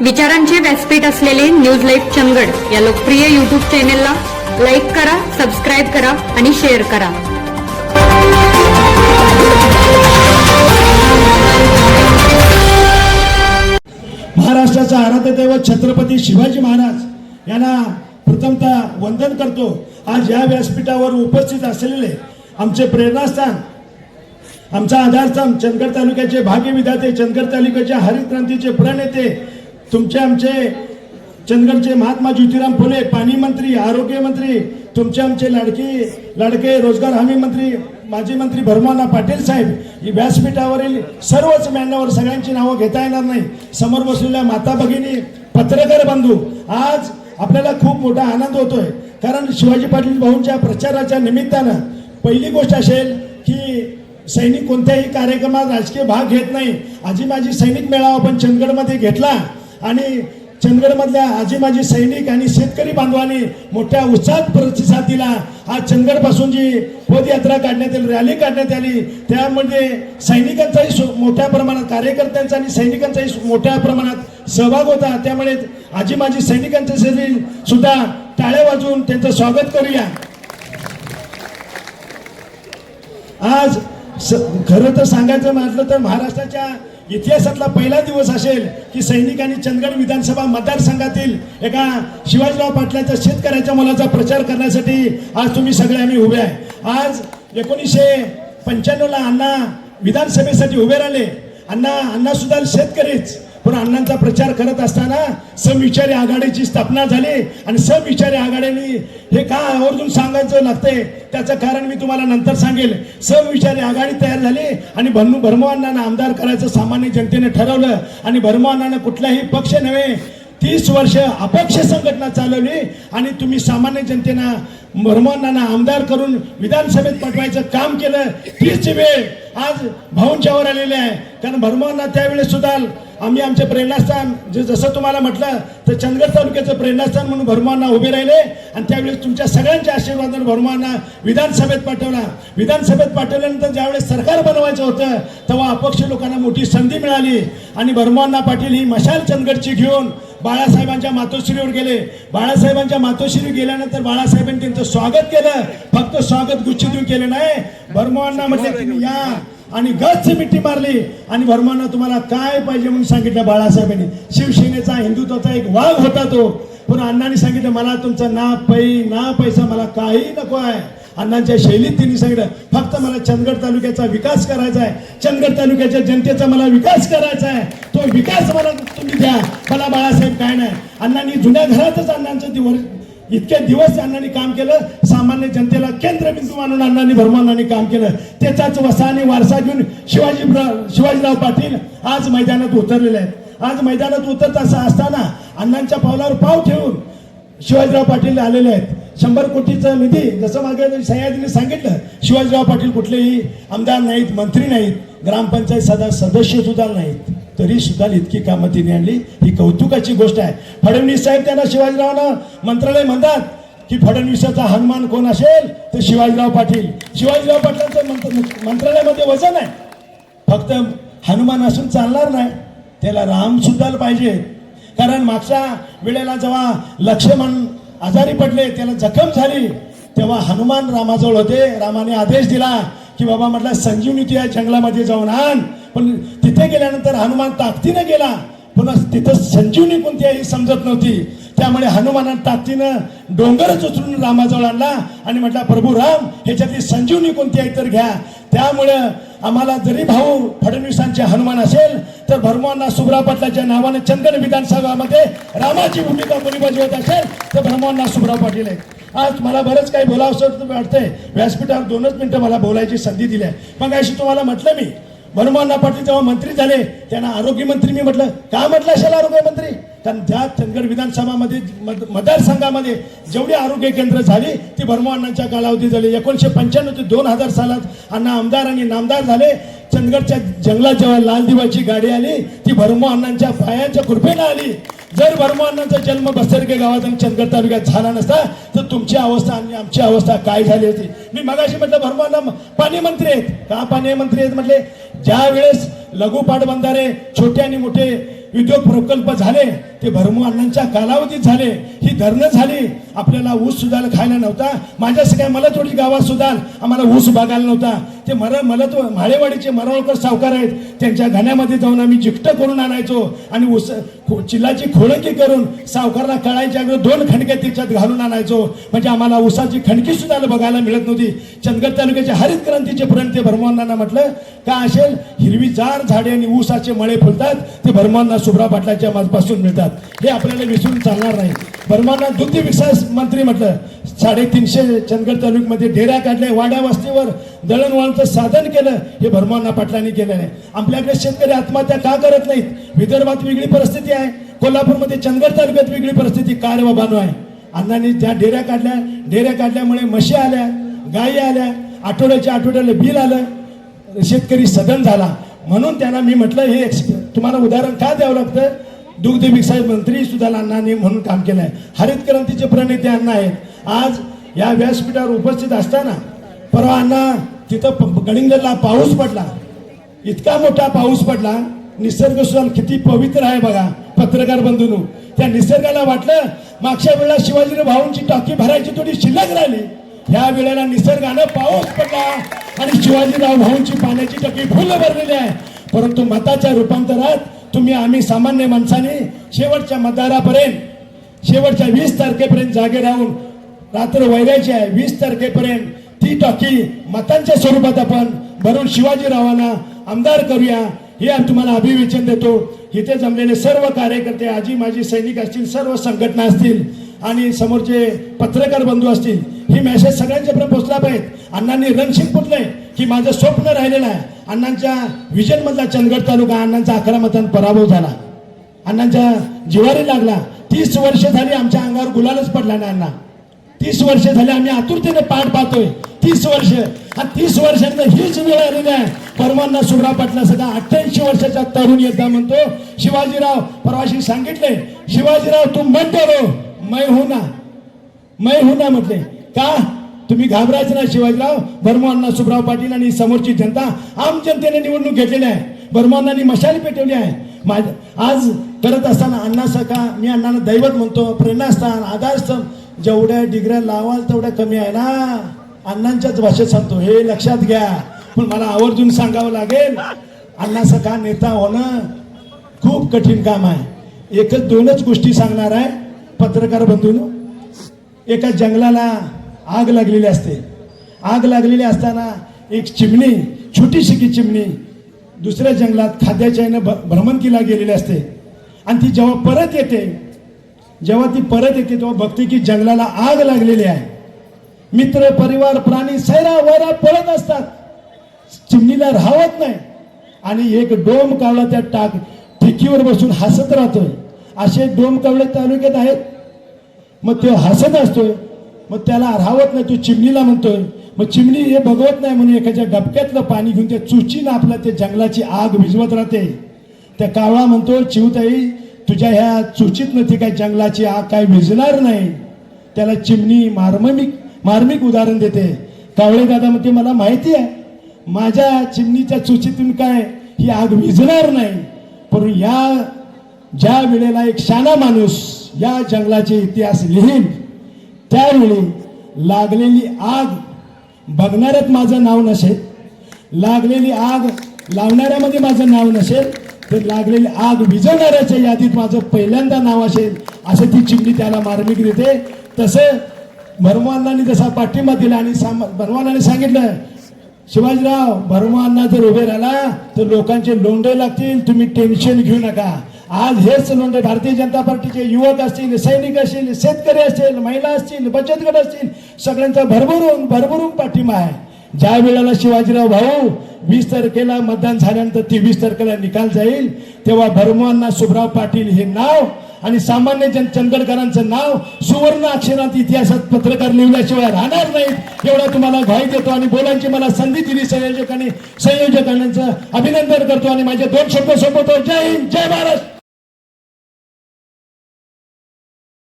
विचारांचे व्यासपीठ असलेले न्यूज लाईव्ह चंगड या लोकप्रिय युट्यूब चॅनेलला लाईक करा सबस्क्राईब करा आणि शेअर करा. महाराष्ट्राचा आराध्य दैवत छत्रपती शिवाजी महाराज यांना प्रथमतः वंदन करतो. आज या व्यासपीठावर उपस्थित असलेले आमचे प्रेरणास्थान आमचा आधारस्तंभ चंदगड तालुक्याचे भाग्य विधाते चंदगड तालुक्याचे हरित क्रांतीचे प्रणेते तुमचे आमचे चंदगडचे महात्मा ज्योतिराम फुले पाणी मंत्री आरोग्य मंत्री तुमचे आमचे लाडकी लाडके रोजगार हमी मंत्री माजी मंत्री भरमाना पाटील साहेब ही व्यासपीठावरील सर्वच मॅनवर सगळ्यांची नावं घेता येणार नाही. समोर बसलेल्या माता भगिनी पत्रकार बंधू आज आपल्याला खूप मोठा आनंद होतोय. कारण शिवाजी पाटील भाऊंच्या प्रचाराच्या निमित्तानं पहिली गोष्ट असेल की सैनिक कोणत्याही कार्यक्रमात राजकीय भाग घेत नाही. आजी माझी सैनिक मेळावा आपण चंदगडमध्ये घेतला. आणि चंदगडमधल्या आजी माझी सैनिक आणि शेतकरी बांधवांनी मोठ्या उत्साहात प्रतिसाद दिला. आज चंदगडपासून जी पदयात्रा काढण्यात आली रॅली काढण्यात आली त्यामध्ये सैनिकांचाही मोठ्या प्रमाणात कार्यकर्त्यांचा आणि सैनिकांचाही मोठ्या प्रमाणात सहभाग होता. त्यामुळे आजी माझी सैनिकांच्या सैनिक सुद्धा टाळ्या वाजवून त्यांचं स्वागत करूया. आज स- खरं तर सांगायचं म्हटलं तर महाराष्ट्राच्या इतिहासातला पहिला दिवस असेल की सैनिकांनी चंदगड विधानसभा मतदारसंघातील एका शिवाजीराव पाटलाच्या शेतकऱ्याच्या मुलाचा प्रचार करण्यासाठी आज तुम्ही सगळे आम्ही उभे आहे. आज एकोणीसशे पंच्याण्णवला अण्णा विधानसभेसाठी उभे राहिले. अण्णा अण्णासुद्धा शेतकरीच. पण अण्णांचा प्रचार करत असताना समविचारी आघाडीची स्थापना झाली आणि समविचारी आघाडीने हे का आवर्जून सांगायचं लागतंय? त्याचं कारण मी तुम्हाला नंतर सांगेल. समविचारी आघाडी तयार झाली आणि भन्नू भरमवांना आमदार करायचं सामान्य जनतेने ठरवलं. आणि भरमवांना कुठलाही पक्ष नव्हे तीस वर्ष अपक्ष संघटना चालवली आणि तुम्ही सामान्य जनतेना भरमवांना आमदार करून विधानसभेत पाठवायचं काम केलं. तीच वेळ आज भाऊंच्यावर आलेली आहे. कारण भरमवांना त्यावेळेस सुद्धा आम्ही आमचे प्रेरणास्थान जे जसं तुम्हाला म्हटलं तर चंदगड तालुक्याचं प्रेरणास्थान म्हणून भरमांना उभे राहिले. आणि त्यावेळेस तुमच्या सगळ्यांच्या आशीर्वादाने भरमांना विधानसभेत पाठवला. विधानसभेत पाठवल्यानंतर ज्यावेळेस सरकार बनवायचं होतं तेव्हा अपक्ष लोकांना मोठी संधी मिळाली. आणि भरमांना पाटील ही मशाल चंदगडची घेऊन बाळासाहेबांच्या मातोश्रीवर गेले. बाळासाहेबांच्या मातोश्रीवर गेल्यानंतर बाळासाहेबांनी त्यांचं स्वागत केलं. फक्त स्वागत गुच्छ देऊन केलं नाही. भरमांना म्हटलं तुम्ही या. आणि गच्च मिठी मारली. आणि वर्मानं तुम्हाला काय पाहिजे म्हणून सांगितलं बाळासाहेबांनी? शिवसेनेचा हिंदुत्वाचा एक वाघ होता तो. पण अण्णांनी सांगितलं मला तुमचं ना पै ना पैसा मला काही नको आहे. अण्णांच्या शैलीत त्यांनी सांगितलं फक्त मला चंदगड तालुक्याचा विकास करायचा आहे. चंदगड तालुक्याच्या जनतेचा मला विकास करायचा आहे. तो विकास मला तुम्ही द्या. मला बाळासाहेब काय नाही. अण्णांनी जुन्या घरातच अण्णांचं दिवस इतके दिवस अण्णांनी काम केलं सामान्य जनतेला केंद्रबिंदू मानून अण्णांनी भरमानांनी काम केलं. त्याचाच वसा आणि वारसा घेऊन शिवाजी शिवाजीराव पाटील आज मैदानात उतरलेले आहेत. आज मैदानात उतरत असं असताना अण्णांच्या पावलावर पाव ठेवून शिवाजीराव पाटील आलेले आहेत. शंभर कोटीचा निधी जसं मागे सह्याद्रीने सांगितलं शिवाजीराव पाटील कुठलेही आमदार नाहीत मंत्री नाहीत ग्रामपंचायत सदा सदस्य सुद्धा नाहीत. तरी सुद्धा इतकी कामं तिने आणली. ही कौतुकाची गोष्ट आहे. फडणवीस साहेब त्यांना शिवाजीरावांना मंत्रालय म्हणतात की फडणवीसाचा हनुमान कोण असेल तर शिवाजीराव पाटील. शिवाजीराव पाटलांचं मंत्र- मंत्रालयामध्ये वजन आहे. फक्त हनुमान असून चालणार नाही. त्याला राम सुद्धा पाहिजे. कारण मागच्या वेळेला जेव्हा लक्ष्मण आजारी पडले त्याला जखम झाली तेव्हा हनुमान रामाजवळ होते. रामाने आदेश दिला की बाबा म्हटलं संजीवनी तू जंगलामध्ये जाऊन आण. पण तिथे गेल्यानंतर हनुमान ताकदीनं गेला. पुन्हा तिथं संजीवनी कोणती आहे ही समजत नव्हती. त्यामुळे हनुमानानं ताकदीनं डोंगरच उचलून रामाजवळ आणला आणि म्हटला प्रभू राम ह्याच्यातली संजीवनी कोणती आहे तर घ्या. त्यामुळं आम्हाला जरी भाऊ फडणवीसांचे हनुमान असेल तर भरमांना सुब्रा पाटलाच्या नावाने चंदन विधानसभामध्ये रामाची भूमिका कोणी बजावत असेल तर भरमांना सुब्राव पाटील आहे आज मला बरंच काही बोलावंसं वाटतंय. व्यासपीठावर दोनच मिनिटं मला बोलायची संधी दिली आहे. मग अशी तुम्हाला म्हटलं मी मनमोहन पाटील जेव्हा मंत्री झाले त्यांना आरोग्य मंत्री मी म्हटलं. का म्हटलं असेल आरोग्य मंत्री? कारण त्या चंदगड विधानसभामध्ये मतदारसंघामध्ये जेवढी आरोग्य केंद्र झाली ती भरमोअण्णांच्या कालावधी झाली. एकोणीशे पंच्याण्णव ते दोन हजार सालात अण्णा आमदार आणि नामदार झाले. चंदगडच्या जंगलात जेव्हा लाल दिवाची गाडी आली ती भरमोहनांच्या पायाच्या कृपेनं आली. जर भरमोहनांचा जन्म बसरगे गावात आणि चंदगड तालुक्यात झाला नसता तर तुमची अवस्था आणि आमची अवस्था काय झाली होती? मी मगाशी म्हटलं भरमोहना पाणी मंत्री आहेत. का पाणी मंत्री आहेत म्हटले? ज्या वेळेस लघु पाटबंधारे छोटे आणि मोठे उद्योग प्रकल्प झाले ते भरमू अण्णांच्या कालावधीत झाले. ही धरणं झाली. आपल्याला ऊस सुद्धा खायला नव्हता. माझ्या सगळ्या मला थोडी गावात सुद्धा आम्हाला ऊस बघायला नव्हता. ते मरा मला तो म्हाळेवाडीचे मरवळकर सावकार आहेत. त्यांच्या घाण्यामध्ये जाऊन आम्ही जिकट करून आणायचो आणि ऊस खो- चिल्लाची खोळकी करून सावकारला कळायच्या अगोदर दोन खणके त्याच्यात घालून आणायचो. म्हणजे आम्हाला उसाची खणकी सुद्धा बघायला मिळत नव्हती. चंदगड तालुक्याच्या हरित क्रांतीचे प्रण ते भरमवांना म्हटलं का असेल? हिरवीजार झाडे आणि ऊसाचे मळे फुलतात ते भरमांना सुभ्रा पाटलाच्या पासून मिळतात. हे आपल्याला विसरून चालणार नाही. भरमांना दुग्ध विकास मंत्री म्हटलं साडेतीनशे चंदगड तालुक्यामध्ये डेऱ्या काढल्या वाड्या वस्तीवर दळणवळणचं साधन केलं हे भरमाना पाटलांनी केलं आहे आपल्याकडे शेतकरी आत्महत्या का करत नाहीत? विदर्भात वेगळी परिस्थिती आहे. कोल्हापूरमध्ये चंदगड तालुक्यात वेगळी परिस्थिती. का रे बाबानो आहे अण्णांनी ज्या डेऱ्या काढल्या डेऱ्या काढल्यामुळे म्हशी आल्या गायी आल्या आठवड्याच्या आठवड्याला बिल आलं शेतकरी सदन झाला. म्हणून त्यांना मी म्हटलं हे तुम्हाला उदाहरण का द्यावं लागतं? दुग्ध विकास मंत्री सुद्धा अण्णांनी म्हणून काम केलं आहे हरित क्रांतीचे प्रणेते अण्णा आहेत. आज या व्यासपीठावर उपस्थित असताना परवा अण्णा तिथं गडिंगला पाऊस पडला. इतका मोठा पाऊस पडला. निसर्ग सुद्धा किती पवित्र आहे बघा पत्रकार बंधून. त्या निसर्गाला वाटलं मागच्या वेळेला शिवाजीने भाऊंची टाकी भरायची थोडी शिल्लक राहिली. ह्या वेळेला निसर्गानं पाऊस पडला आणि शिवाजीराव भाऊंची पाण्याची टाकी फुल भरलेली आहे. परंतु मताच्या रूपांतरात तुम्ही आम्ही सामान्य माणसाने शेवटच्या मतदारापर्यंत शेवटच्या वीस तारखेपर्यंत जागे राहून रात्र वैरायची आहे वीस तारखेपर्यंत ती टाकी मतांच्या स्वरूपात आपण भरून शिवाजीरावांना आमदार करूया. हे तुम्हाला अभिवेचन देतो. इथे जमलेले सर्व कार्यकर्ते आजी माजी सैनिक असतील सर्व संघटना असतील आणि समोरचे पत्रकार बंधू असतील ही मेसेज सगळ्यांच्यापर्यंत पोहोचला पाहिजे. अण्णांनी रणशिंग पुटलंय की माझं स्वप्न राहिलेलं आहे. अण्णांच्या विजन मधला चंदगड तालुका अण्णांचा अकरा मतांत पराभव झाला. अण्णांच्या जिवारी लागला. तीस वर्ष झाली आमच्या अंगावर गुलालच पडला नाही अण्णा. तीस वर्ष झाली आम्ही आतुरतेने पाठ पाहतोय. तीस वर्ष. हा तीस वर्षांचं हीच वेळ आलेली आहे. परमांना सुभ्रा पाटला सगळा अठ्ठ्याऐंशी वर्षाचा तरुण येता म्हणतो शिवाजीराव परवाशी सांगितले शिवाजीराव तुम म्हणतो रो मै होना मै होना म्हटले. का? तुम्ही घाबरायचं नाही शिवाजीराव. बर्मांना सुभराव पाटील आणि समोरची जनता आम जनतेने निवडणूक घेतलेली आहे. बर्मांनानी मशाली पेटवली आहे. माझ आज करत असताना अण्णा सका मी अण्णांना दैवत म्हणतो प्रेरणास्थान आधारस्थान जेवढ्या डिग्र्या लावाल तेवढ्या कमी आहे ना. अण्णांच्याच भाषेत सांगतो हे लक्षात घ्या पण मला आवर्जून सांगावं लागेल. अण्णा सखा नेता होणं खूप कठीण काम आहे. एकच दोनच गोष्टी सांगणार आहे पत्रकार बंधून. एका जंगलाला आग लागलेली असते. आग लागलेली असताना एक चिमणी छोटीशी की चिमणी दुसऱ्या जंगलात खाद्याच्या यानं भ- भ्रमंतीला गेलेली असते. आणि ती जेव्हा परत येते जेव्हा ती परत येते तेव्हा बघते की जंगलाला आग लागलेली आहे. मित्र परिवार प्राणी सैरा वैरा पळत असतात. चिमणीला राहत नाही. आणि एक डोम कावळा त्या टाक ठिकीवर बसून हसत राहतोय. असे डोम कावळे तालुक्यात आहेत. मग तो हसत असतोय. मग त्याला राहत नाही. तो चिमणीला म्हणतोय. मग चिमणी हे बघवत नाही म्हणून एखाद्या डबक्यातलं पाणी घेऊन त्या चुचीनं आपल्या त्या जंगलाची आग भिजवत राहते. त्या कावळा म्हणतो चिवताई तुझ्या ह्या चुचीत नती काय जंगलाची आग काय भिजणार नाही. त्याला चिमणी मार्मिक मार्मिक उदाहरण देते. कावळे दादा म्हणते मला माहिती आहे. माझ्या चिमणीच्या चुचीतून काय ही आग विझणार नाही. पण या ज्या वेळेला एक शाना माणूस या जंगलाचे इतिहास लिहील त्यावेळी लागलेली आग बघणाऱ्यात माझं नाव नसेल. लागलेली आग लावणाऱ्यामध्ये माझं नाव नसेल. तर लागलेली आग विझवणाऱ्याच्या यादीत माझं पहिल्यांदा नाव असेल असं ती चिमणी त्याला मार्मिक देते. तसं भरमानाने जसा पाठिंबा दिला आणि साम सांगितलं शिवाजीराव भरमांना जर उभे राहिला तर लोकांचे लोंढे लागतील तुम्ही टेन्शन घेऊ नका. आज हेच लोंढे भारतीय जनता पार्टीचे युवक असतील सैनिक असतील शेतकरी असतील महिला असतील बचत गट असतील सगळ्यांचा भरभरून भरभरून पाठिंबा आहे. ज्या वेळेला शिवाजीराव भाऊ वीस तारखेला मतदान झाल्यानंतर ती वीस तारखेला निकाल जाईल तेव्हा भरमांना सुभराव पाटील हे नाव आणि सामान्य जन चंदगडकरांचं नाव सुवर्ण अक्षरात इतिहासात पत्रकार लिहिल्याशिवाय राहणार नाहीत. एवढा तुम्हाला घाई देतो आणि बोलांची मला संधी दिली संयोजकांनी. संयोजकांचं अभिनंदन करतो आणि माझे दोन शब्द सोबत जय हिंद जय महाराष्ट्र